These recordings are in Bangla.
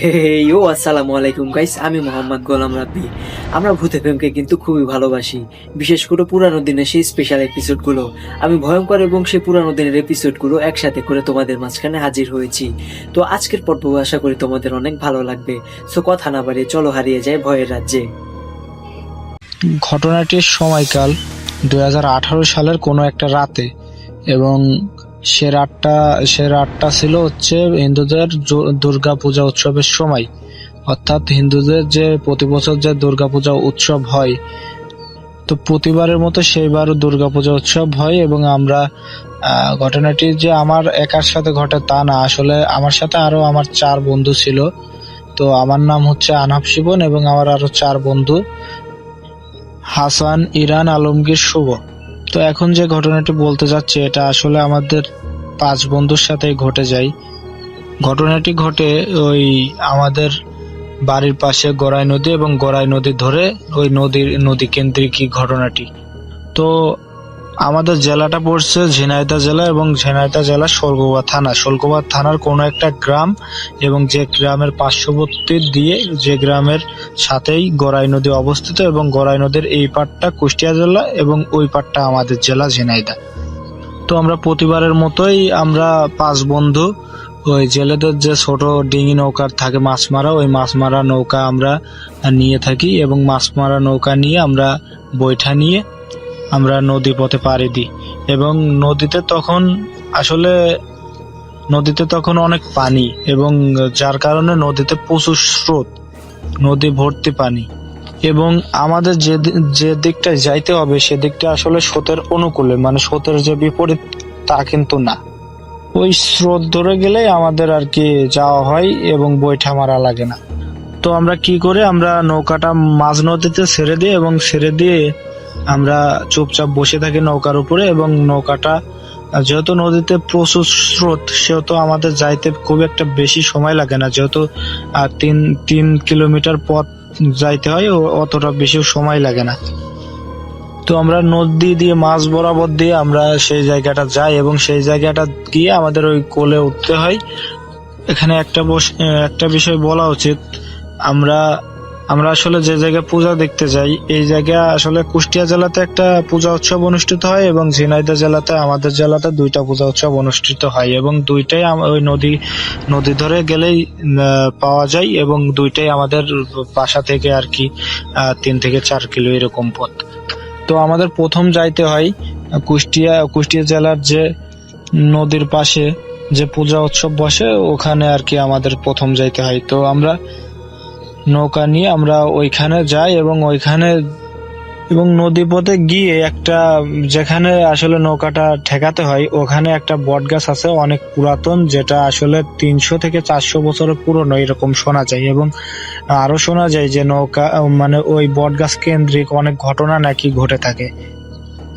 হে ইউ আসসালামু আলাইকুম গাইস আমি মোহাম্মদ গোলাম রাব্বি। আমরা ভূতে ফেমকে কিন্তু খুবই ভালোবাসি। বিশেষ করে পুরানো দিনের সেই স্পেশাল এপিসোডগুলো আমি ভয়ঙ্কর এবং সেই পুরানো দিনের এপিসোডগুলো একসাথে করে তোমাদের মাঝখানে হাজির হয়েছি। তো আজকের পর্ব আশা করি তোমাদের অনেক ভালো লাগবে। সো কথা না বাড়িয়ে চলো হারিয়ে যায় ভয়ের রাজ্যে। ঘটনাটির সময়কাল দুই হাজার আঠারো সালের কোনো একটা রাতে এবং সে রাতটা সে রাতটা ছিল হচ্ছে হিন্দুদের দুর্গা পূজা উৎসবের সময়। অর্থাৎ হিন্দুদের যে প্রতি বছর যে দুর্গা পূজা উৎসব হয়, তো প্রতিবারের মতো সেইবারও দুর্গা পূজা উৎসব হয় এবং আমরা ঘটনাটি যে আমার একার সাথে ঘটে তা না। আসলে আমার সাথে আরও আমার চার বন্ধু ছিল। তো আমার নাম হচ্ছে আনহাব শিবন এবং আমার আরও চার বন্ধু, হাসান, ইরান, আলমগীর, শুভ। তো এখন যে ঘটনাটি বলতে যাচ্ছি, এটা আসলে আমাদের পাঁচ বন্ধুর সাথেই ঘটে যায়। ঘটনাটি ঘটে ওই আমাদের বাড়ির পাশে গড়াই নদী এবং গড়াই নদী ধরে ওই নদীর নদী কেন্দ্রিক ঘটনাটি। তো আমাদের জেলাটা পড়ছে ঝিনাইদহ জেলা এবং ঝিনাইদহ জেলা শোলগোবা থানা। শোলগোবা থানার কোনো একটা গ্রাম এবং যে গ্রামের পার্শ্ববর্তী দিয়ে যে গ্রামের সাথেই গড়াই নদী অবস্থিত এবং গড়াই নদীর এই পাটটা কুষ্টিয়া জেলা এবং ওই পাটটা আমাদের জেলা ঝিনাইদহ। তো আমরা প্রতিবারের মতোই আমরা পাঁচ বন্ধু, ওই জেলেদের যে ছোট ডিঙি নৌকার থাকে মাছ মারা ওই মাছ মারা নৌকা আমরা নিয়ে থাকি এবং মাছ মারা নৌকা নিয়ে আমরা বৈঠা নিয়ে আমরা নদী পথে পাড়ি দিই। এবং নদীতে তখন আসলে নদীতে তখন অনেক পানি এবং যার কারণে নদীতে প্রচুর স্রোত, নদী ভর্তি পানি। এবং আমাদের যে যে দিকটায় যাইতে হবে সেদিকটা আসলে স্রোতের অনুকূলে মানে স্রোতের যে বিপরীত তা কিন্তু না। ওই স্রোত ধরে গেলে আমাদের আর কি যাওয়া হয় এবং বৈঠা মারা লাগে না। তো আমরা কি করে, আমরা নৌকাটা মাঝ নদীতে ছেড়ে দিই এবং ছেড়ে দিয়ে আমরা চুপচাপ বসে থাকি নৌকার উপরে এবং নৌকাটা, যেহেতু নদীতে প্রচুর স্রোত, সেহেতু আমাদের যাইতে খুব একটা বেশি সময় লাগে না। যেহেতু তিন তিন কিলোমিটার পথ যাইতে হয় অতটা বেশি সময় লাগে না। তো আমরা নদী দিয়ে, মাছ বরাবর দিয়ে আমরা সেই জায়গাটা যাই এবং সেই জায়গাটা গিয়ে আমাদের ওই কোলে উঠতে হয়। এখানে একটা একটা বিষয় বলা উচিত। আমরা আমরা আসলে যে জায়গায় পূজা দেখতে যাই, এই জায়গা আসলে কুষ্টিয়া জেলাতে একটা পূজা উৎসব অনুষ্ঠিত হয় এবং ঝিনাইদহ জেলাতে, আমাদের জেলাতে দুইটা পূজা উৎসব অনুষ্ঠিত হয় এবং দুইটাই ওই নদী নদী ধরে গেলেই পাওয়া যায় এবং দুইটাই আমাদের বাসা থেকে আর কি তিন থেকে চার কিলো এরকম পথ। তো আমাদের প্রথম যাইতে হয় কুষ্টিয়া কুষ্টিয়া জেলার যে নদীর পাশে যে পূজা উৎসব বসে, ওখানে আর কি আমাদের প্রথম যাইতে হয়। তো আমরা নৌকা নিয়ে আমরা ওইখানে যাই এবং ওইখানে এবং নদী পথে গিয়ে একটা যেখানে আসলে নৌকাটা ঠেকাতে হয়, ওখানে একটা বট গাছ আছে অনেক পুরাতন, যেটা আসলে তিনশো থেকে চারশো বছরের পুরনো, এরকম শোনা যায়। এবং আরও শোনা যায় যে নৌকা মানে ওই বট গাছ কেন্দ্রিক অনেক ঘটনা নাকি ঘটে থাকে।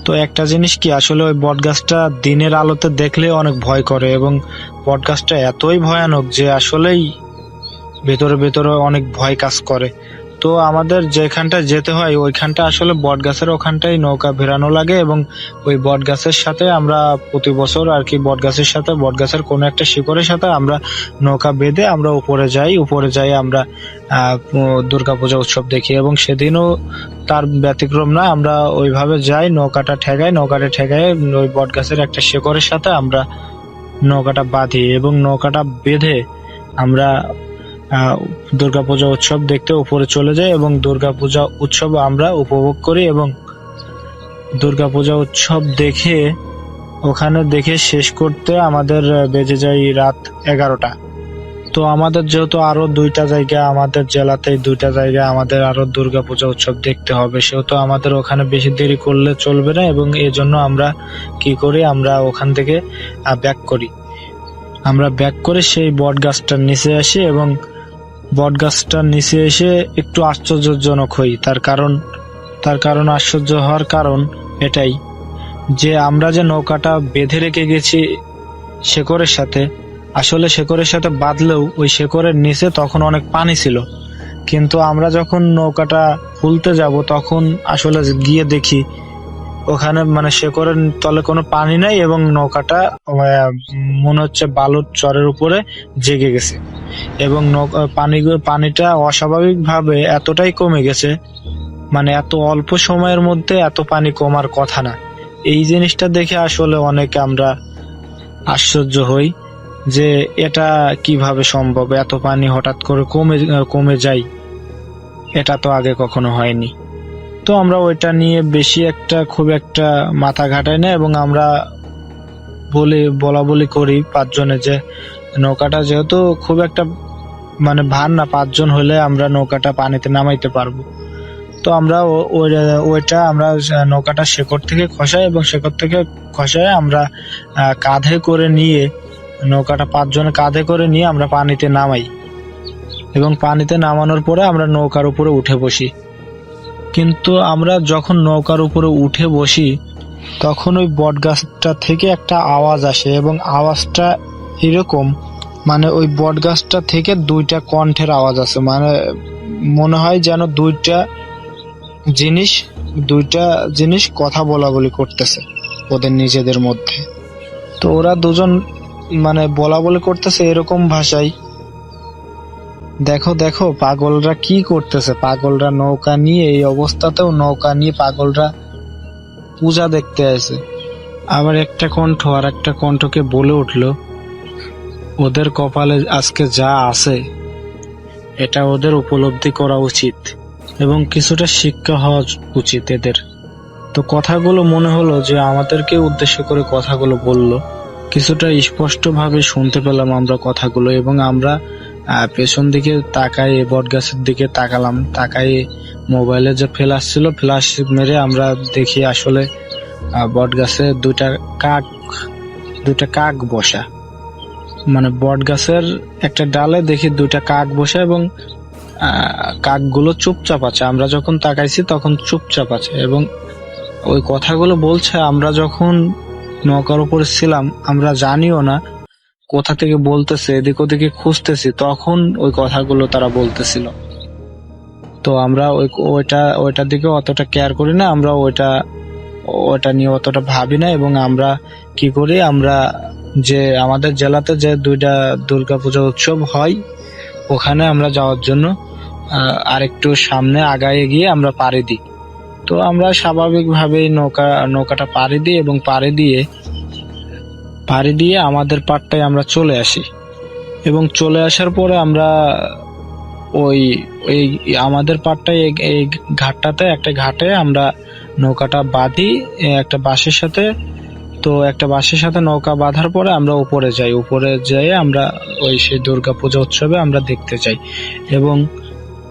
তো একটা জিনিস কি, আসলে ওই বট গাছটা দিনের আলোতে দেখলে অনেক ভয় করে এবং বট গাছটা এতই ভয়ানক যে আসলেই ভেতরে ভেতরে অনেক ভয় কাজ করে। তো আমাদের যেখানটা যেতে হয়, ওইখানটা আসলে বট গাছের ওখানটাই নৌকা ভেরানো লাগে এবং ওই বট গাছের সাথে আমরা প্রতি বছর আর কি বট গাছের সাথে বট গাছের কোনো একটা শিকড়ের সাথে আমরা নৌকা বেঁধে আমরা উপরে যাই। উপরে যাই আমরা দুর্গাপূজা উৎসব দেখি এবং সেদিনও তার ব্যতিক্রম না আমরা ওইভাবে যাই, নৌকাটা ঠেকাই নৌকাটা ঠেকাই ওই বট গাছের একটা শিকড়ের সাথে আমরা নৌকাটা বাঁধি এবং নৌকাটা বেঁধে আমরা দুর্গাপূজা উৎসব দেখতে উপরে চলে যাই এবং দুর্গাপূজা উৎসব আমরা উপভোগ করি এবং দুর্গাপূজা উৎসব দেখে, ওখানে দেখে শেষ করতে আমাদের বেজে যায় রাত এগারোটা। তো আমাদের যেহেতু আরও দুইটা জায়গা, আমাদের জেলাতেই দুইটা জায়গা, আমাদের আরও দুর্গাপূজা উৎসব দেখতে হবে। সেহেতু আমাদের ওখানে বেশি দেরি করলে চলবে না এবং এজন্য আমরা কি করি, আমরা ওখান থেকে ব্যাক করি। আমরা ব্যাক করে সেই বট গাছটার নিচে আসি এবং বট গাছটার নিচে এসে একটু আশ্চর্যজনক হই। তার কারণ তার কারণ আশ্চর্য হওয়ার কারণ এটাই যে আমরা যে নৌকাটা বেঁধে রেখে গেছি শেকরের সাথে, আসলে শেকরের সাথে বাঁধলেও ওই শেকরের নিচে তখন অনেক পানি ছিল। কিন্তু আমরা যখন নৌকাটা খুলতে যাব তখন আসলে গিয়ে দেখি ওখানে মানে শেকড়ের তলে কোনো পানি নাই এবং নৌকাটা মনে হচ্ছে বালুর চরের উপরে জেগে গেছে। এবং পানি পানিটা অস্বাভাবিকভাবে এতটাই কমে গেছে মানে এত অল্প সময়ের মধ্যে এত পানি কমার কথা না। এই জিনিসটা দেখে আসলে অনেকে আমরা আশ্চর্য হই যে এটা কীভাবে সম্ভব? এত পানি হঠাৎ করে কমে কমে যায়, এটা তো আগে কখনো হয়নি। তো আমরা ওইটা নিয়ে বেশি একটা খুব একটা মাথা ঘাটাই না এবং আমরা বলি, বলা বলি করি পাঁচজনে যে নৌকাটা যেহেতু খুব একটা মানে ভার না, পাঁচজন হলে আমরা নৌকাটা পানিতে নামাইতে পারব। তো আমরা ওইটা আমরা নৌকাটা শেকড় থেকে খসাই এবং শেকড় থেকে খসাই আমরা কাঁধে করে নিয়ে নৌকাটা পাঁচজনে কাঁধে করে নিয়ে আমরা পানিতে নামাই। এবং পানিতে নামানোর পরে আমরা নৌকার উপরে উঠে বসি। কিন্তু আমরা যখন নৌকার উপরে উঠে বসি, তখন ওই বট গাছটা থেকে একটা আওয়াজ আসে এবং আওয়াজটা এরকম মানে ওই বট গাছটা থেকে দুইটা কণ্ঠের আওয়াজ আছে মানে মনে হয় যেন দুইটা জিনিস দুইটা জিনিস কথা বলা বলি করতেছে ওদের নিজেদের মধ্যে। তো ওরা দুজন মানে বলা বলি করতেছে এরকম ভাষায় দেখো দেখো, পাগলরা কি করতেছে? পাগলরা নৌকা নিয়ে, এই অবস্থাতেও নৌকা নিয়ে পাগলরা পূজা দেখতে আসে। আবার একটা কণ্ঠ, আর একটা কণ্ঠকে বলে উঠল, ওদের কপালে আজকে যা আছে, এটা ওদের উপলব্ধি করা উচিত এবং কিছুটা শিক্ষা হওয়া উচিত এদের। তো কথাগুলো মনে হলো যে আমাদেরকে উদ্দেশ্য করে কথাগুলো বলল। কিছুটা স্পষ্টভাবে শুনতে পেলাম আমরা কথাগুলো এবং আমরা পেছন দিকে তাকাই বট গাছের দিকে তাকালাম। তাকাই মোবাইলে যে ফ্ল্যাশ ছিল ফ্ল্যাশ মেরে আমরা দেখি আসলে বট গাছে দুইটা কাক দুইটা কাক বসা। মানে বট গাছের একটা ডালে দেখি দুইটা কাক বসা এবং কাকগুলো চুপচাপ আছে। আমরা যখন তাকাইছি তখন চুপচাপ আছে এবং ওই কথাগুলো বলছে, আমরা যখন নৌকার উপরে ছিলাম, আমরা জানিও না কোথা থেকে বলতেছে, এদিক ওদিকে খুঁজতেছি, তখন ওই কথাগুলো তারা বলতেছিল। তো আমরা ওই, ওইটা, ওইটার দিকে অতটা কেয়ার করি না, আমরা ওইটা ওইটা নিয়ে অতটা ভাবি না, এবং আমরা কি করি, আমরা যে আমাদের জেলাতে যে দুইটা দুর্গাপূজা উৎসব হয়, ওখানে আমরা যাওয়ার জন্য আরেকটু সামনে আগায় গিয়ে আমরা পাড়ি দিই। তো আমরা স্বাভাবিকভাবেই নৌকা, নৌকাটা পাড়ি দিই এবং পাড়ি দিয়ে পাড়ি দিয়ে আমাদের পাড়টায় আমরা চলে আসি। এবং চলে আসার পরে আমরা ওই, এই আমাদের পাড়টায় এই- ঘাটটাতে, একটা ঘাটে আমরা নৌকাটা বাঁধি একটা বাঁশের সাথে। তো একটা বাঁশের সাথে নৌকা বাঁধার পরে আমরা উপরে যাই। উপরে যেয়ে আমরা ওই সেই দুর্গা পূজা উৎসবে আমরা দেখতে যাই। এবং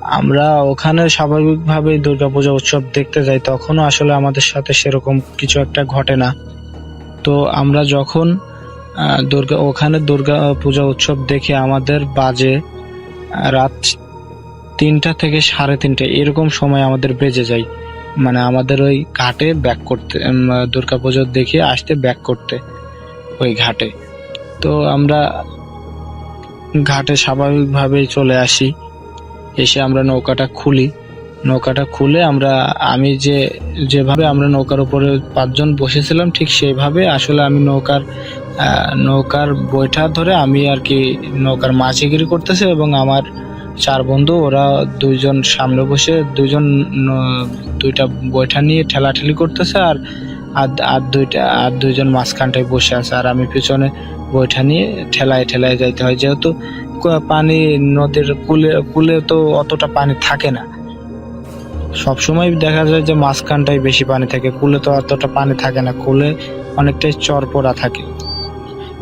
আমরা ওখানে স্বাভাবিকভাবে দুর্গাপূজা উৎসব দেখতে যাই। তখনও আসলে আমাদের সাথে সেরকম কিছু একটা ঘটে না। তো আমরা যখন দুর্গা, ওখানে দুর্গা পূজা উৎসব দেখে আমাদের বাজে রাত তিনটা থেকে সাড়ে তিনটা, এরকম সময় আমাদের বেজে যায়। মানে আমাদের ওই ঘাটে ব্যাক করতে দুর্গা পুজো দেখে আসতে ব্যাক করতে, ওই ঘাটে। তো আমরা ঘাটে স্বাভাবিকভাবেই চলে আসি, এসে আমরা নৌকাটা খুলি। নৌকাটা খুলে আমরা, আমি যে, যেভাবে আমরা নৌকার উপরে পাঁচজন বসেছিলাম, ঠিক সেইভাবে আসলে আমি নৌকার নৌকার বৈঠা ধরে আমি আর কি নৌকার মাঝিগিরি করতেছি এবং আমার চার বন্ধু, ওরা দুইজন সামনে বসে দুইজন দুইটা বৈঠা নিয়ে ঠেলাঠেলি করতেছে আর আর আর দুইটা, আর দুইজন মাঝখানটায় বসে আছে। আর আমি পিছনে বৈঠা নিয়ে ঠেলায় ঠেলায় যাইতে হয়। যেহেতু পানি নদীর কুলে কুলে তো অতটা পানি থাকে না। সবসময় দেখা যায় যে মাঝখানটাই বেশি পানি থাকে, কুলে তো অতটা পানি থাকে না, কুলে অনেকটাই চরপড়া থাকে।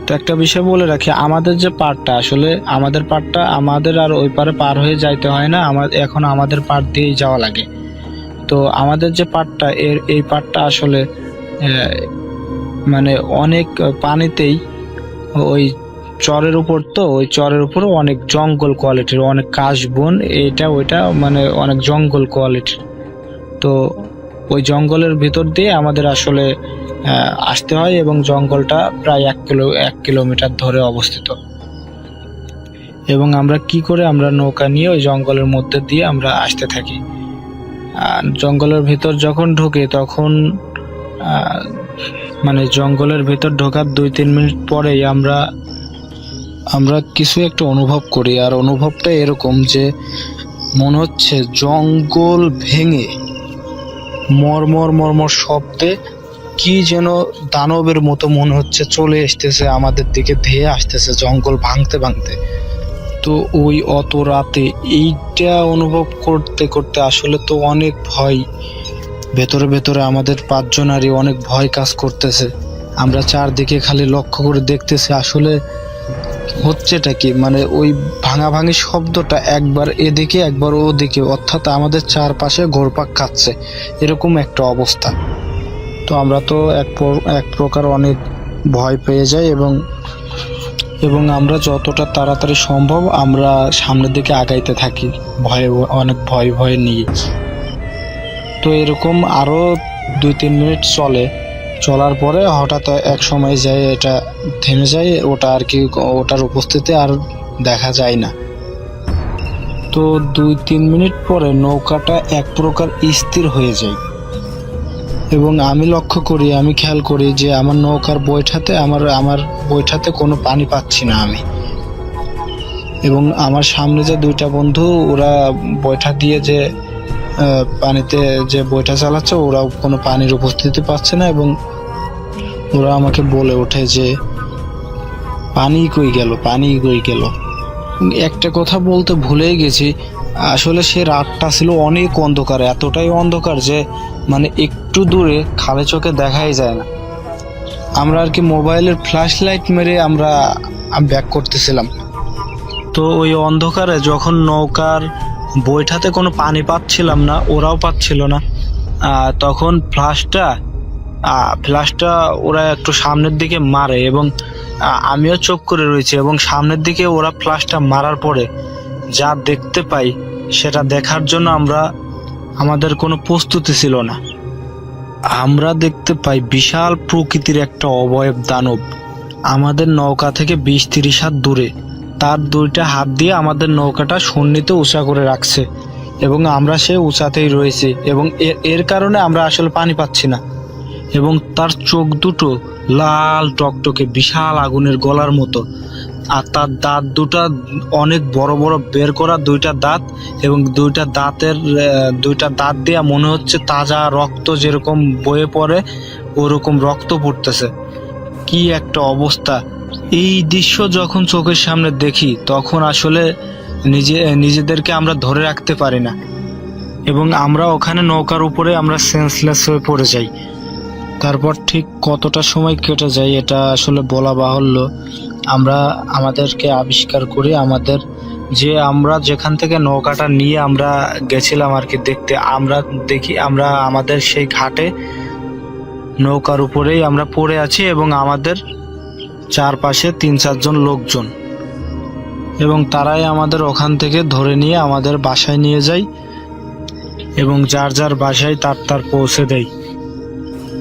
তো একটা বিষয় বলে রাখি, আমাদের যে পাড়টা, আসলে আমাদের পাড়টা আমাদের আর ওই পারে পার হয়ে যাইতে হয় না, আমার এখন আমাদের পাড় দিয়েই যাওয়া লাগে। তো আমাদের যে পাড়টা, এর, এই পাড়টা আসলে মানে অনেক পানিতেই ওই চরের উপর তো, ওই চরের উপর অনেক জঙ্গল কোয়ালিটির অনেক কাশ বন, এটা ওইটা মানে অনেক জঙ্গল কোয়ালিটির তো ওই জঙ্গলের ভিতর দিয়ে আমাদের আসলে আসতে হয় এবং জঙ্গলটা প্রায় এক কিলো, এক কিলোমিটার ধরে অবস্থিত। এবং আমরা কি করে আমরা নৌকা নিয়ে ওই জঙ্গলের মধ্যে দিয়ে আমরা আসতে থাকি। জঙ্গলের ভিতর যখন ঢুকে তখন মানে জঙ্গলের ভিতর ঢোকার দুই তিন মিনিট পরেই আমরা আমরা কিছু একটা অনুভব করি, আর অনুভবটা এরকম যে মনে হচ্ছে জঙ্গল ভেঙে, মরমর মরমর শব্দে কি যেন দানবের মতো মনে হচ্ছে চলে আসতেছে আমাদের দিকে ধেয়ে আসতেছে জঙ্গল ভাঙতে ভাঙতে। তো ওই অত রাতে এইটা অনুভব করতে করতে আসলে তো অনেক ভয়। ভেতরে ভেতরে আমাদের পাঁচজনারই অনেক ভয় কাজ করতেছে। আমরা চারদিকে খালি লক্ষ্য করে দেখতেছি, আসলে হচ্ছেটা কি? মানে ওই ভাঙাভাঙি শব্দটা একবার এদিকে, একবার ওদিকে, অর্থাৎ আমাদের চারপাশে ঘোরপাক খাচ্ছে। এরকম একটা অবস্থা। তো আমরা তো এক এক প্রকার অনেক ভয় পেয়ে যাই এবং এবং আমরা যতটা তাড়াতাড়ি সম্ভব আমরা সামনের দিকে আগাইতে থাকি, ভয়ে, অনেক ভয়, ভয়ে নিয়ে। তো এরকম আরও দুই তিন মিনিট চলে। চলার পরে হঠাৎ এক সময় যায়, এটা থেমে যায়, ওটা আর কি, ওটার উপস্থিতি আর দেখা যায় না। তো দুই তিন মিনিট পরে নৌকাটা এক প্রকার স্থির হয়ে যায়। এবং আমি লক্ষ্য করি, আমি খেয়াল করি যে আমার নৌকার বৈঠাতে, আমার আমার বৈঠাতে কোনো পানি পাচ্ছি না আমি। এবং আমার সামনে যে দুইটা বন্ধু, ওরা বৈঠা দিয়ে যে পানিতে যে বইটা চালাচ্ছে, ওরাও কোনো পানির উপস্থিতি পাচ্ছে না এবং ওরা আমাকে বলে ওঠে যে, পানি কই গেল? পানি কই গেল? একটা কথা বলতে ভুলেই গেছি। আসলে সে রাতটা ছিল অনেক অন্ধকার, এতটাই অন্ধকার যে মানে একটু দূরে খালে চোখে দেখাই যায় না। আমরা আর কি মোবাইলের ফ্ল্যাশ লাইট মেরে আমরা ব্যাক করতেছিলাম। তো ওই অন্ধকারে যখন নৌকার বৈঠাতে কোনো পানি পাচ্ছিলাম না, ওরাও পাচ্ছিল না। তখন ফ্লাশটা ফ্লাশটা ওরা একটু সামনের দিকে মারে এবং আমিও চোখ করে রয়েছি এবং সামনের দিকে ওরা ফ্লাশটা মারার পরে যা দেখতে পাই সেটা দেখার জন্য আমরা, আমাদের কোনো প্রস্তুতি ছিল না। আমরা দেখতে পাই বিশাল প্রকৃতির একটা অবয়ব দানব। আমাদের নৌকা থেকে বিশ তিরিশ হাত দূরে। তার দুইটা হাত দিয়ে আমাদের নৌকাটা সন্নিতে উঁচা করে রাখছে এবং আমরা সে উঁচাতেই রয়েছি এবং এর কারণে আমরা আসলে পানি পাচ্ছি না। এবং তার চোখ দুটো লাল টকটকে বিশাল আগুনের গলার মতো। আর তার দাঁত দুটা অনেক বড় বড় বের করা দুইটা দাঁত এবং দুইটা দাঁতের দুইটা দাঁত দেয়া মনে হচ্ছে তাজা রক্ত যেরকম বয়ে পড়ে, ওরকম রক্ত পড়তেছে। কি একটা অবস্থা। এই দৃশ্য যখন চোখের সামনে দেখি, তখন আসলে নিজে, নিজেদেরকে আমরা ধরে রাখতে পারি না। এবং আমরা ওখানে নৌকার উপরে আমরা সেন্সলেস হয়ে পড়ে যাই। তারপর ঠিক কতটা সময় কেটে যায় এটা আসলে বলা বাহুল্য। আমরা আমাদেরকে আবিষ্কার করি, আমাদের যে আমরা যেখান থেকে নৌকাটা নিয়ে আমরা গেছিলাম আর কি দেখতে, আমরা দেখি, আমরা আমাদের সেই ঘাটে নৌকার উপরেই আমরা পড়ে আছি এবং আমাদের চারপাশে তিন চারজন লোকজন এবং তারাই আমাদের ওখান থেকে ধরে নিয়ে আমাদের বাসায় নিয়ে যায় এবং যার যার বাসায় তার তার পৌঁছে দেয়।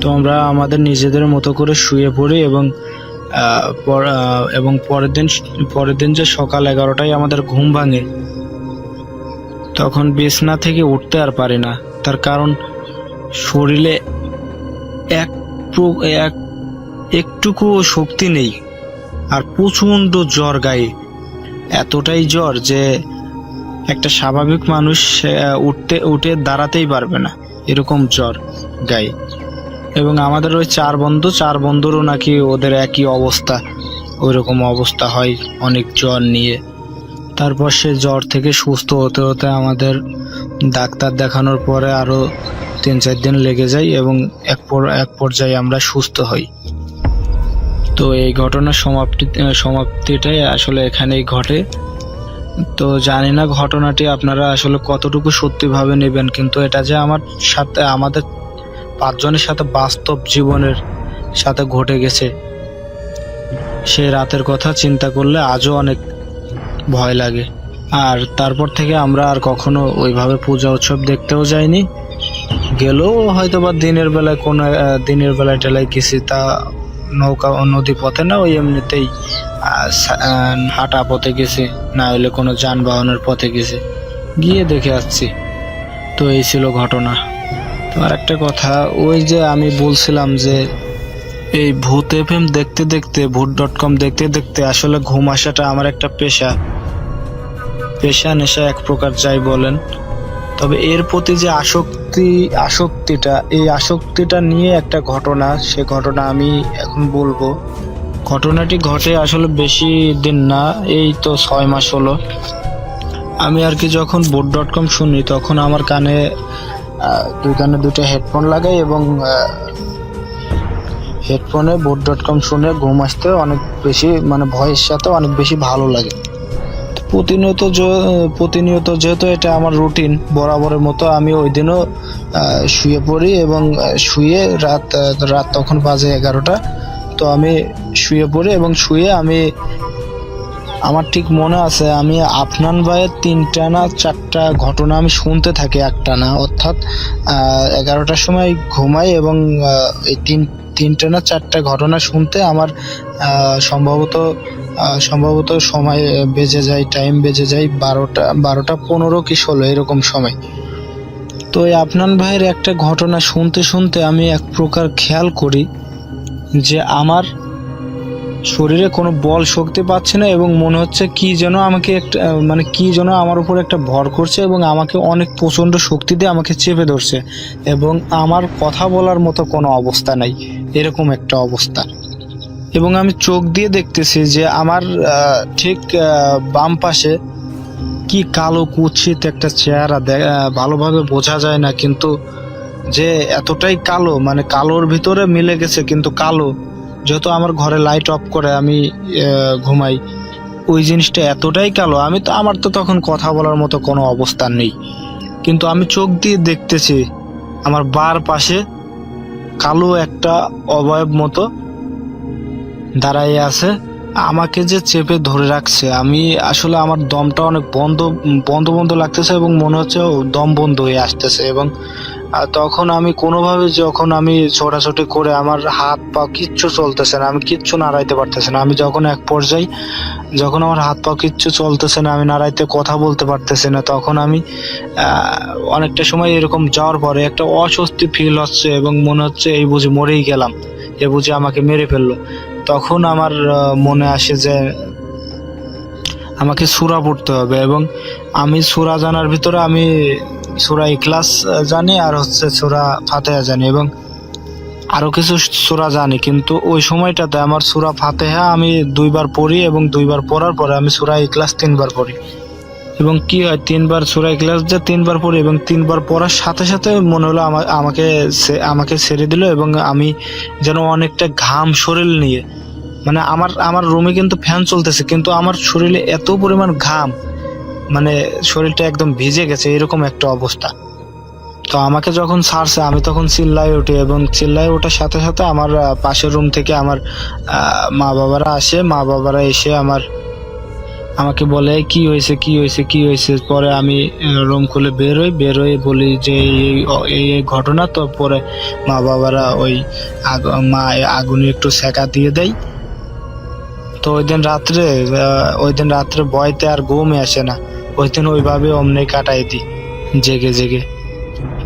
তো আমরা আমাদের নিজেদের মতো করে শুয়ে পড়ি এবং এবং পরের দিন পরের দিন যে সকাল এগারোটায় আমাদের ঘুম ভাঙে, তখন বিছনা থেকে উঠতে আর পারি না। তার কারণ শরীরে এক এক, একটুকু শক্তি নেই আর প্রচণ্ড জ্বর গায়ে। এতটাই জ্বর যে একটা স্বাভাবিক মানুষ উঠতে, উঠে দাঁড়াতেই পারবে না এরকম জ্বর গায়ে। এবং আমাদের ওই চার বন্ধু, চার বন্ধুরও নাকি ওদের একই অবস্থা। ওইরকম অবস্থা হয় অনেক জ্বর নিয়ে। তারপর সে জ্বর থেকে সুস্থ হতে হতে আমাদের ডাক্তার দেখানোর পরে আরও তিন চার দিন লেগে যায় এবং এক এক পর্যায়ে আমরা সুস্থ হই। তো এই ঘটনার সমাপ্তি সমাপ্তিটাই আসলে এখানেই ঘটে। তো জানি না ঘটনাটি আপনারা আসলে কতটুকু সত্যিভাবে নেবেন, কিন্তু এটা যে আমার সাথে আমাদের পাঁচজনের সাথে বাস্তব জীবনের সাথে ঘটে গেছে। সে রাতের কথা চিন্তা করলে আজও অনেক ভয় লাগে। আর তারপর থেকে আমরা আর কখনো ওইভাবে পূজা উৎসব দেখতেও যাইনি। গেলেও হয়তো বা দিনের বেলায় কোনো দিনের বেলায় টেলায় গেছি তা নৌকা নদী পথে না, ওই এমনিতেই হাঁটা পথে গেছি, না হলে কোনো যানবাহনের পথে গেছি। গিয়ে দেখে আসছি। তো এই ছিল ঘটনা। আর একটা কথা, ওই যে আমি বলছিলাম যে এই ভূত এফএম দেখতে দেখতে, ভূত ডট কম দেখতে দেখতে আসলে ঘুম আসাটা আমার একটা পেশা। পেশা নেশা এক প্রকার যাই বলেন। তবে এর প্রতি যে আসক্তি, আসক্তিটা, এই আসক্তিটা নিয়ে একটা ঘটনা, সে ঘটনা আমি এখন বলব। ঘটনাটি ঘটে আসলে বেশি দিন না, এই তো ছয় মাস হলো। আমি আর কি যখন বোট ডট কম শুনি, তখন আমার কানে দুই কানে দুটো হেডফোন লাগাই এবং হেডফোনে বোট ডট কম শুনে ঘুম আসতে অনেক বেশি মানে ভয়ের সাথে অনেক বেশি ভালো লাগে। প্রতিনিয়ত প্রতিনিয়ত যেহেতু এটা আমার রুটিন বরাবরের মতো আমি ওই দিনও শুয়ে পড়ি এবং শুয়ে রাত রাত তখন বাজে এগারোটা, তো আমি শুয়ে পড়ি এবং শুয়ে আমি আমার ঠিক মনে আছে, আমি আফনান ভাইয়ের তিনটা না চারটা ঘটনা আমি শুনতে থাকি একটা না। অর্থাৎ এগারোটার সময় ঘুমাই এবং এই তিন, তিনটা না চারটা ঘটনা শুনতে আমার সম্ভবত সম্ভবত সময় বেজে যায় টাইম বেজে যায় বারোটা বারোটা পনেরো কি ষোলো, এরকম সময়। তো এই আফনান ভাইয়ের একটা ঘটনা শুনতে শুনতে আমি এক প্রকার খেয়াল করি যে আমার শরীরে কোনো বল শক্তি পাচ্ছে না এবং মনে হচ্ছে কি যেন আমাকে একটা মানে কি যেন আমার উপর একটা ভর করছে এবং আমাকে অনেক প্রচণ্ড শক্তি দিয়ে আমাকে চেপে ধরছে এবং আমার কথা বলার মতো কোনো অবস্থা নাই, এরকম একটা অবস্থা। এবং আমি চোখ দিয়ে দেখতেছি যে আমার ঠিক বাম পাশে কি কালো কুৎসিত একটা চেহারা ভালোভাবে বোঝা যায় না, কিন্তু যে এতটাই কালো মানে কালোর ভিতরে মিলে গেছে কিন্তু কালো যেহেতু আমার ঘরে লাইট অফ করে আমি ঘুমাই, ওই জিনিসটা এতটাই কালো, আমি তো, আমার তো তখন কথা বলার মতো কোনো অবস্থান নেই। কিন্তু আমি চোখ দিয়ে দেখতেছি, আমার বার পাশে কালো একটা অবয়ব মতো দাঁড়াইয়ে আছে, আমাকে যে চেপে ধরে রাখছে, আমি আসলে আমার দমটা অনেক বন্ধ বন্ধ বন্ধ লাগতেছে এবং মনে হচ্ছে দম বন্ধ হয়ে আসতেছে এবং আহ, তখন আমি কোনোভাবে যখন আমি ছোটাছুটি করে আমার হাত পা কিচ্ছু চলতেছে না আমি কিচ্ছু নাড়াইতে পারতেছে না। আমি যখন এক পর্যায়ে যখন আমার হাত পা কিচ্ছু চলতেছে না আমি নাড়াইতে কথা বলতে পারতেছি না তখন আমি অনেকটা সময় এরকম যাওয়ার পরে একটা অস্বস্তি ফিল হচ্ছে এবং মনে হচ্ছে এই বুঝি মরেই গেলাম এ বুঝি আমাকে মেরে ফেলল। তখন আমার মনে আসে যে আমাকে সুরা পড়তে হবে এবং আমি সুরা জানার ভিতরে আমি সুরা ইখলাস জানি আর হচ্ছে সুরা ফাতেহা জানি এবং আরও কিছু সুরা জানি। কিন্তু ওই সময়টাতে আমার সুরা ফাতেহা আমি দুইবার পড়ি এবং দুইবার পড়ার পরে আমি সুরা ইখলাস তিনবার পড়ি। এবং কি হয়, তিনবার সুরা ইখলাস যে তিনবার পড়ি এবং তিনবার পড়ার সাথে সাথে মনে হলো আমা- আমাকে আমাকে ছেড়ে দিল এবং আমি যেন অনেকটা ঘাম শরীর নিয়ে মানে আমার আমার রুমে কিন্তু ফ্যান চলতেছে, কিন্তু আমার শরীরে এত পরিমাণ ঘাম। মানে শরীরটা একদম ভিজে গেছে, এরকম একটা অবস্থা। তো আমাকে যখন ছাড়ছে, আমি তখন চিল্লাই উঠি এবং চিল্লাই ওঠার সাথে সাথে আমার পাশের রুম থেকে আমার মা বাবারা আসে। মা বাবারা এসে আমার, আমাকে বলে, কি হয়েছে কি হয়েছে কি হয়েছে? পরে আমি রুম খুলে বের হই। বের হয়ে বলি যে, এই, এই- ঘটনা। তো পরে মা বাবারা ওই মা আগুনে একটু সেকা দিয়ে দেয়। তো ওই দিন রাত্রে ওই দিন রাত্রে ভয়তে আর ঘুমে আসে না। ওই দিন ওইভাবে অমনি কাটাই দিই, জেগে জেগে।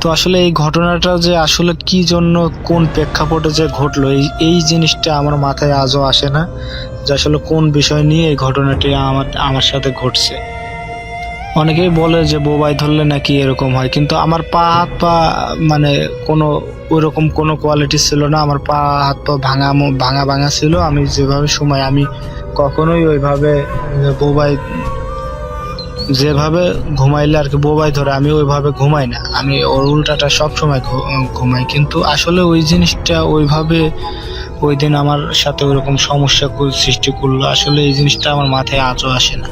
তো আসলে এই ঘটনাটা যে আসলে কি জন্য, কোন প্রেক্ষাপটে যে ঘটলো, এই এই জিনিসটা আমার মাথায় আজও আসে না, যে আসলে কোন বিষয় নিয়ে এই ঘটনাটি আমার আমার সাথে ঘটছে। অনেকেই বলে যে বোবাই ধরলে নাকি এরকম হয়, কিন্তু আমার পা, হাত পা মানে কোনো ওইরকম কোনো কোয়ালিটি ছিল না, আমার পা, হাত পা ভাঙা ভাঙা ভাঙা ছিল। আমি যেভাবে সময়, আমি কখনোই ওইভাবে বোবাই যেভাবে ঘুমাইলে আর কি, বোবাই ধরে, আমি ওইভাবে ঘুমাই না। আমি ওর উল্টাটা সব সময় ঘুমাই। কিন্তু আসলে ওই জিনিসটা ওইভাবে ওই দিন আমার সাথে ওইরকম সমস্যা সৃষ্টি করল, আসলে এই জিনিসটা আমার মাথায় আজও আসে না।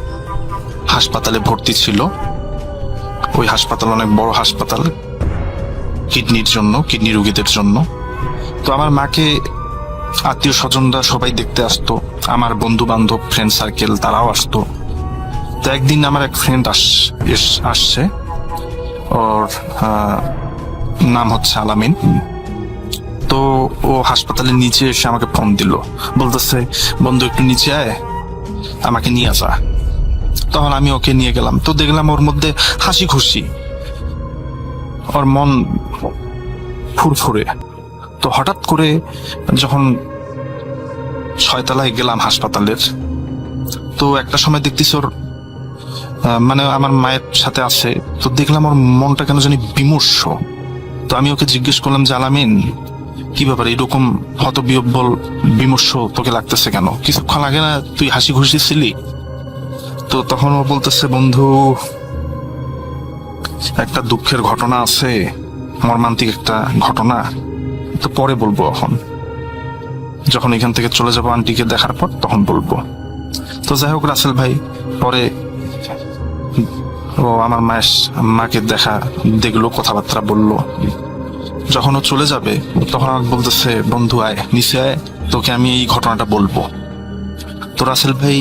হাসপাতালে ভর্তি ছিল। ওই হাসপাতাল অনেক বড় হাসপাতাল। কিডনির জন্য, কিডনি রোগীদের জন্য। তো আমার মাকে আত্মীয় স্বজনরা সবাই দেখতে আসতো। আমার বন্ধু বান্ধব ফ্রেন্ড সার্কেল তারাও আসতো। তো একদিন আমার এক ফ্রেন্ড আস আসছে। ওর নাম হচ্ছে আলামিন। তো ও হাসপাতালের নিচে এসে আমাকে ফোন দিল। বলতেছে, বন্ধু, একটু নিচে আয়, আমাকে নিয়ে আসা তখন আমি ওকে নিয়ে গেলাম। তো দেখলাম ওর মধ্যে হাসি খুশি। ওর মন ফুরফুরে। তো হঠাৎ করে যখন ছয়তলায় গেলাম হাসপাতালের, তো একটা সময় দেখতেছি ওর মানে আমার মায়ের সাথে আছে, তো দেখলাম ওর মনটা কেন জানি বিমর্ষ। তো আমি ওকে জিজ্ঞেস করলাম যে, আলামিন, কি ব্যাপার? এরকম হত বিহব্বল বিমর্ষ তোকে লাগতেছে কেন? কিছুক্ষণ আগে না তুই হাসি খুশি ছিলি? তো তখন ও বলতেছে, বন্ধু, একটা দুঃখের ঘটনা আছে, মর্মান্তিক একটা ঘটনা। তো পরে বলব এখন। যখন এখান থেকে চলে যাব আন্টিকে দেখার পর তখন বলব। তো যাই হোক, রাসেল ভাই, পরে ও আমার মায়ের মাকে দেখা, দেখল, কথাবার্তা বলল। যখন ও চলে যাবে, তখন আমাকে বলতেছে, বন্ধু, আয়, নিচে আয়, তোকে আমি এই ঘটনাটা বলব। তো রাসেল ভাই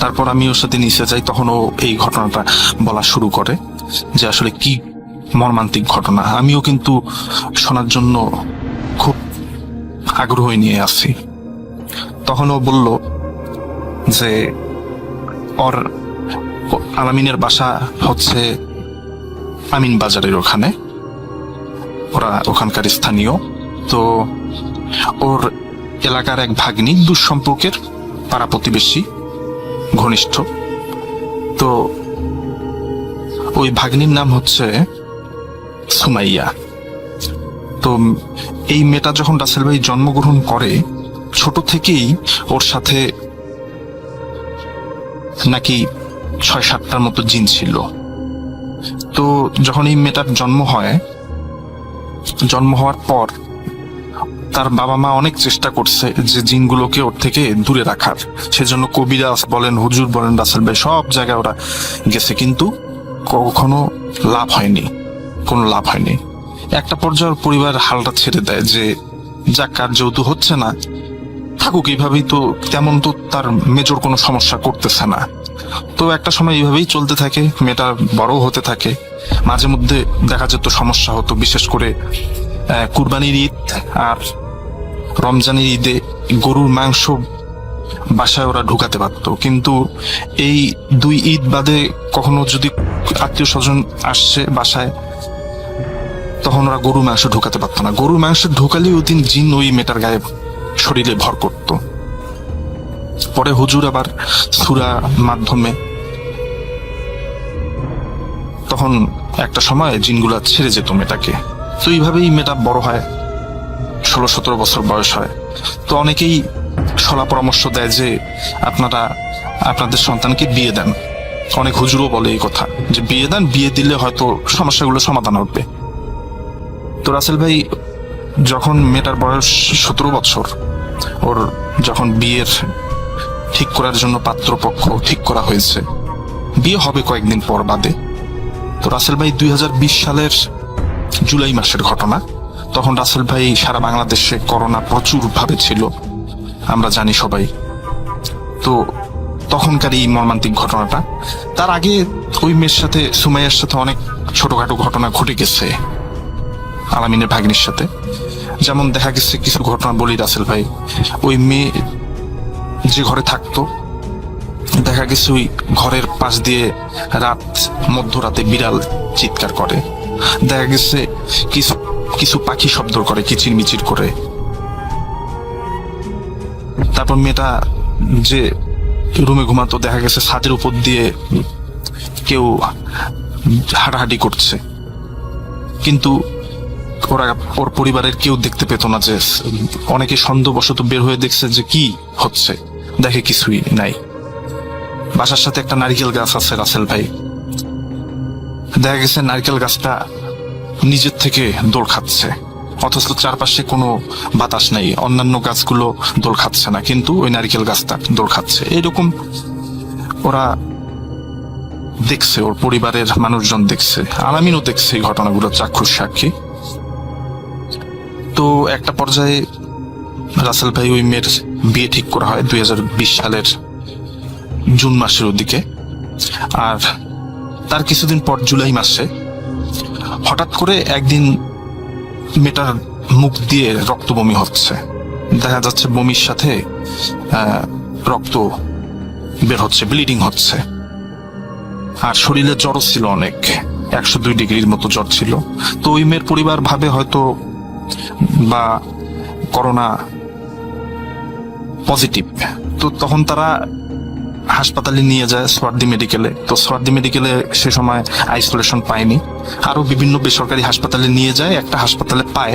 তারপর আমি ওর সাথে নিচে যাই, তখন ও এই ঘটনাটা বলা শুরু করে, যে আসলে কি মর্মান্তিক ঘটনা। আমিও কিন্তু শোনার জন্য খুব আগ্রহ নিয়ে আছি। তখন ও বলল যে ওর আলামিনের বাসা হচ্ছে আমিন বাজারের ওখানে। ওরা ওখানকার স্থানীয়। তো ওর এলাকার এক ভাগ্নি দুঃসম্পর্কের, পাড়া প্রতিবেশী, ঘনিষ্ঠ। তো ওই ভাগ্নির নাম হচ্ছে সুমাইয়া। তো এই মেয়েটা যখন রাসেল ভাই জন্মগ্রহণ করে, ছোট থেকেই ওর সাথে নাকি ছয় সাতটার মতো জিন ছিল। তো যখন এই মেয়েটার জন্ম হয়, জন্ম হওয়ার পর তার বাবা মা অনেক চেষ্টা করছে যে জিনগুলোকে ওর থেকে দূরে রাখার। সেজন্য কবিরাজ বলেন, হুজুর বলেন, রাসেল ভাই, সব জায়গায় ওরা গেছে। কিন্তু কখনো লাভ হয়নি, কোনো লাভ হয়নি। একটা পর্যায়ে ওর পরিবার হালটা ছেড়ে দেয় যে, যাক কার যেহেতু হচ্ছে না থাকুক, এইভাবেই তো তেমন তো তার মেজর কোনো সমস্যা করতেছে না। তো একটা সময় এইভাবেই চলতে থাকে, মেয়েটা বড় হতে থাকে। মাঝে মধ্যে দেখা যেত সমস্যা হতো, বিশেষ করে কুরবানির ঈদ আর রমজানের ঈদে গরুর মাংস বাসায় ওরা ঢুকাতে পারত। কিন্তু এই দুই ঈদ বাদে কখনো যদি আত্মীয় স্বজন আসছে বাসায়, তখন ওরা গরুর মাংস ঢুকাতে পারতো না। গরুর মাংস ঢুকালেই ওই দিন জিন ওই মেটার গায়ে শরীরে ভর করত। পরে হুজুর আবার সুরা মাধ্যমে তখন একটা সময় জিনগুলা ছেড়ে যেত মেয়েটাকে। তো এইভাবেই মেয়েটা বড় হয় ষোলো সতেরো বছর বয়স হয়। তো অনেকেই সলা পরামর্শ দেয় যে আপনারা, আপনাদের সন্তানকে বিয়ে দেন। অনেক হুজুরও বলে এই কথা, যে বিয়ে দেন, বিয়ে দিলে হয়তো সমস্যাগুলো সমাধান হবে। তো রাসেল ভাই যখন মেয়েটার বয়স সতেরো বছর, ওর যখন বিয়ের ঠিক করার জন্য পাত্রপক্ষ ঠিক করা হয়েছে, বিয়ে হবে কয়েকদিন পর বাদে। তো রাসেল ভাই দুই হাজার বিশ সালের জুলাই মাসের ঘটনা, তখন রাসেল ভাই সারা বাংলাদেশে করোনা প্রচুর ভাবে ছিল, আমরা জানি সবাই। তো তখনকার এই মর্মান্তিক ঘটনাটা, তার আগে ওই মেয়ের সাথে, সুমাইয়ার সাথে অনেক ছোটখাটো ঘটনা ঘটে গেছে, আলামিনের ভাগ্নির সাথে। যেমন দেখা গেছে কিছু ঘটনা বলি রাসেল ভাই, ওই মেয়ে যে ঘরে থাকতো, দেখা গেছে ওই ঘরের পাশ দিয়ে রাত, মধ্যরাতে বিড়াল চিৎকার করে। দেখা গেছে কিছু কিছু পাখি শব্দ করে, কিচির মিচির করে। তারপর মেয়েটা যে রুমে ঘুমাতো, দেখা গেছে ছাদের উপর দিয়ে কেউ হাঁটাহাঁটি করছে। কিন্তু ওরা ওর পরিবারের কেউ দেখতে পেত না যে, অনেকে সন্দেহবশত বের হয়ে দেখছে যে কি হচ্ছে। দেখে কিছুই নাই। বাসার সাথে একটা নারিকেল গাছ আছে, রাসেল ভাই। দেখা গেছে নারকেল গাছটা নিজের থেকে দোল খাচ্ছে। অথচ চারপাশে কোনো বাতাস নেই, অন্যান্য গাছগুলো দোল খাচ্ছে না, কিন্তু ওই নারকেল গাছটা দোল খাচ্ছে। এরকম ওরা দেখছে, ওর পরিবারের মানুষজন দেখছে, আলামিনও দেখছে এই ঘটনাগুলো, চাক্ষুষ সাক্ষী। তো একটা পর্যায়ে রাসেল ভাই ওই মেয়ের বিয়ে ঠিক করা হয় দুই হাজার বিশ সালের জুন মাসের ওদিকে। আর তার কিছুদিন পর জুলাই মাসে হঠাৎ করে একদিন মেটার মুখ দিয়ে রক্ত বমি হচ্ছে। দেখা যাচ্ছে বমির সাথে রক্ত বের হচ্ছে, ব্লিডিং হচ্ছে। আর শরীরে জ্বরও ছিল অনেক, একশো দুই ডিগ্রির মতো জ্বর ছিল। তো ওই মেয়ের পরিবার ভাবে হয়তো বা করোনা পজিটিভ তো তখন তারা হাসপাতালে নিয়ে যায় সোয়ার্দি মেডিকেলে তো সোয়ার্দি মেডিকেলে সে সময় আইসোলেশন পায়নি। আরও বিভিন্ন বেসরকারি হাসপাতালে নিয়ে যায়, একটা হাসপাতালে পায়।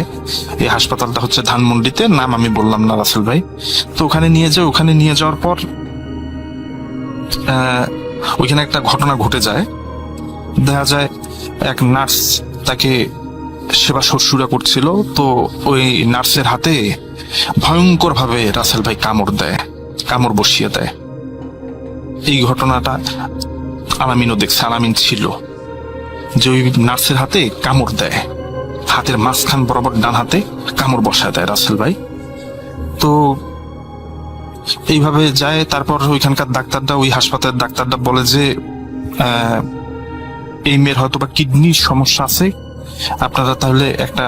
এই হাসপাতালটা হচ্ছে ধানমন্ডিতে, নাম আমি বললাম না রাসেল ভাই। তো ওখানে নিয়ে যায়, ওখানে নিয়ে যাওয়ার পর ওইখানে একটা ঘটনা ঘটে যায়। দেখা যায় এক নার্স তাকে সেবা শুশ্রূষা করছিল, তো ওই নার্সের হাতে ভয়ঙ্কর ভাবে রাসেল ভাই কামড় দেয়, কামড় বসিয়ে দেয়। এই ঘটনাটা আলামিনও দেখছে, আলামিন ছিল। যে ওই নার্সের হাতে কামড় দেয়, হাতের মাঝখান বরাবর ডান হাতে কামড় বসায় দেয় রাসেল ভাই। তো এইভাবে যায়, তারপর ওইখানকার ডাক্তারটা ওই হাসপাতালের ডাক্তারটা বলে যে এই মেয়ের হয়তো বা কিডনির সমস্যা আছে আপনারা তাহলে একটা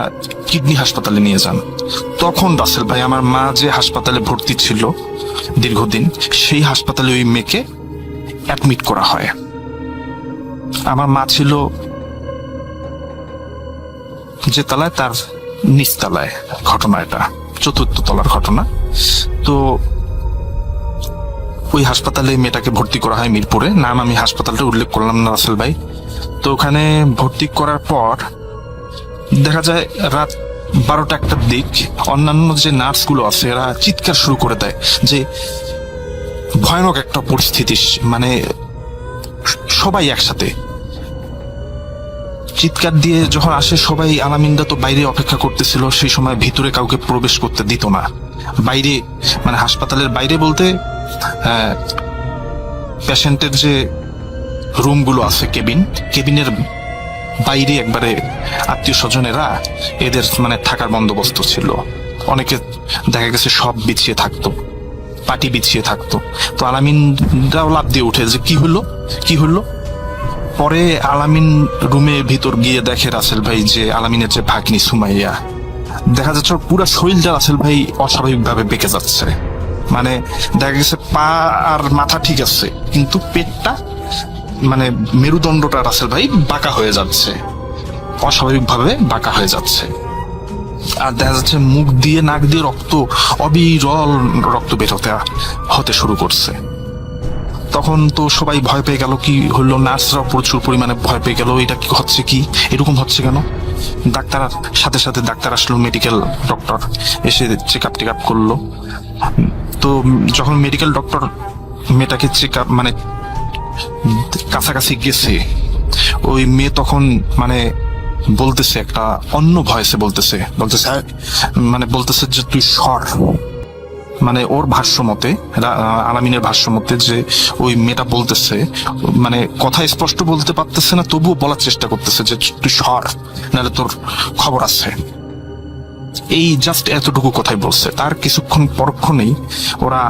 কিডনি হাসপাতালে নিয়ে যান। তখন রাসেল ভাই আমার মা যে হাসপাতালে ভর্তি ছিল দীর্ঘদিন, সেই হাসপাতালে ওই মেয়েকে অ্যাডমিট করা হয়। আমার মা ছিল যে তলায়, তার নিচতলায় ঘটনা এটা, চতুর্থ তলার ঘটনা। তো ওই হাসপাতালে মেয়েটাকে ভর্তি করা হয় মিরপুরে। নাম আমি হাসপাতালটা উল্লেখ করলাম না রাসেল ভাই। তো ওখানে ভর্তি করার পর দেখা যায় রাত বারোটা একটার দিক, অন্যান্য যে নার্সগুলো আছে, এরা চিৎকার শুরু করে দেয় যে ভয়ানক একটা পরিস্থিতি মানে সবাই একসাথে। চিৎকার দিয়ে যখন আসে, সবাই আলামিনরা তো বাইরে অপেক্ষা করতেছিল, সেই সময় ভিতরে কাউকে প্রবেশ করতে দিত না। বাইরে মানে হাসপাতালের বাইরে বলতে পেশেন্টের যে রুমগুলো আছে কেবিন কেবিনের বাইরে একবারে আত্মীয় স্বজনেরা এদের মানে থাকার বন্দোবস্ত ছিল। অনেকে দেখা গেছে সব বিছিয়ে থাকতো পাটি বিছিয়ে থাকতো। তো আলামিনরাও লাভ দিয়ে উঠে যে, কি হলো? কি হলো? পরে আলামিন রুমে ভিতর গিয়ে দেখে রাসেল ভাই যে, আলামিনের যে ভাগ্নি সুমাইয়া, দেখা যাচ্ছে পুরো শরীরটা রাসেল ভাই অস্বাভাবিক ভাবে বেঁকে যাচ্ছে। মানে দেখা গেছে পা আর মাথা ঠিক আছে, কিন্তু পেটটা মানে মেরুদণ্ডটা রাসেল ভাই বাঁকা হয়ে যাচ্ছে। অস্বাভাবিক ভাবে বাঁকা হয়ে যাচ্ছে। আর দেখা যাচ্ছে মুখ দিয়ে, নাক দিয়ে রক্ত, অবিরল রক্ত বের হতে হতে শুরু করছে। তখন তো সবাই ভয় পেয়ে গেল কি হলো, নার্সরা প্রচুর পরিমাণে ভয় পেয়ে গেল, এটা কি হচ্ছে কি? এরকম হচ্ছে কেন? ডাক্তার, সাথে সাথে ডাক্তার আসলো মেডিকেল ডক্টর এসে চেক আপ টেক আপ করল। তো যখন মেডিকেল ডক্টর মেয়েটাকে চেক আপ মানে কাছাকাছি গেছে, ওই মেয়ে তখন মানে বলতেছে একটা অন্য ভয়েসে বলতেছে বলতেছে মানে বলতেছে যে তুই সর। মানে ওর ভাষ্য মতে আলামিনের ভাষ্য মতে যে ওই মেয়েটা বলতেছে মানে কথা স্পষ্ট বলতে পারতেছে না, তবুও বলার চেষ্টা করতেছে যে তুই সর, নাহলে তোর খবর আছে। এই জাস্ট এতটুকু কথাই বলছে। তার কিছুক্ষণ পরক্ষণেই ওরা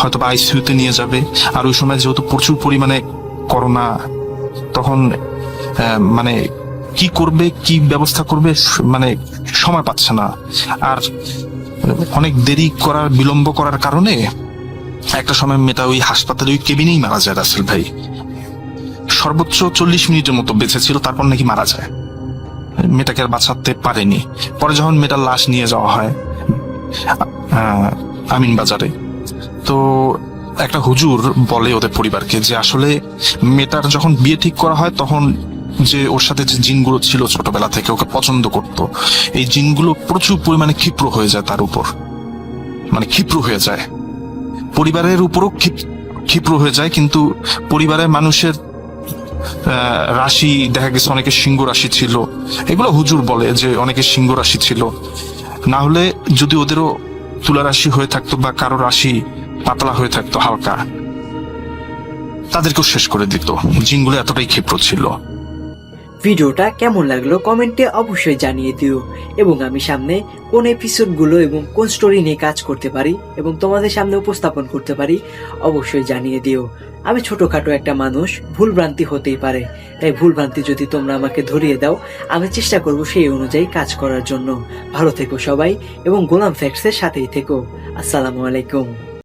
হয়তো বা আইসিইউতে নিয়ে যাবে। আর ওই সময় যেহেতু প্রচুর পরিমাণে করোনা, তখন মানে কি করবে, কি ব্যবস্থা করবে মানে সময় পাচ্ছে না। আর অনেক দেরি করার, বিলম্ব করার কারণে একটা সময় মেয়েটা ওই হাসপাতালে ওই কেবিনেই মারা যায় রাসেল ভাই। সর্বোচ্চ চল্লিশ মিনিটের মতো বেঁচে ছিল, তারপর নাকি মারা যায়। মেয়েটাকে আর বাঁচাতে পারেনি। পরে যখন মেয়েটার লাশ নিয়ে যাওয়া হয় আমিন বাজারে, তো একটা হুজুর বলে ওদের পরিবারকে যে আসলে মেয়েটার যখন বিয়ে ঠিক করা হয়, তখন যে ওর সাথে যে জিনগুলো ছিল ছোটবেলা থেকে, ওকে পছন্দ করত, এই জিনগুলো প্রচুর পরিমাণে ক্ষিপ্র হয়ে যায় তার উপর। মানে ক্ষিপ্র হয়ে যায়। পরিবারের উপরও ক্ষিপ- ক্ষিপ্র হয়ে যায়, কিন্তু পরিবারের মানুষের রাশি, দেখা গেছে অনেকের সিংহ রাশি ছিল। এগুলো হুজুর বলে যে অনেকে সিংহ রাশি ছিল। না হলে যদি ওদেরও তুলা রাশি হয়ে থাকতো বা কারও রাশি পাতলা হয়ে থাকতো হালকা, তাদেরকেও শেষ করে দিত। জিনগুলো এতটাই ক্ষিপ্র ছিল। ভিডিওটা কেমন লাগল কমেন্টে অবশ্যই জানিয়ে দিও। এবং আমি সামনে কোন এপিসোডগুলো এবং কোন স্টোরি নিয়ে কাজ করতে পারি এবং তোমাদের সামনে উপস্থাপন করতে পারি, অবশ্যই জানিয়ে দিও। আমি ছোটখাটো একটা মানুষ, ভুলভ্রান্তি হতেই পারে। তাই ভুলভ্রান্তি যদি তোমরা আমাকে ধরিয়ে দাও, আমি চেষ্টা করব সেই অনুযায়ী কাজ করার জন্য। ভালো থেকো সবাই এবং গোলাম ফ্যাক্টসের সাথেই থেকো। আসসালামু আলাইকুম।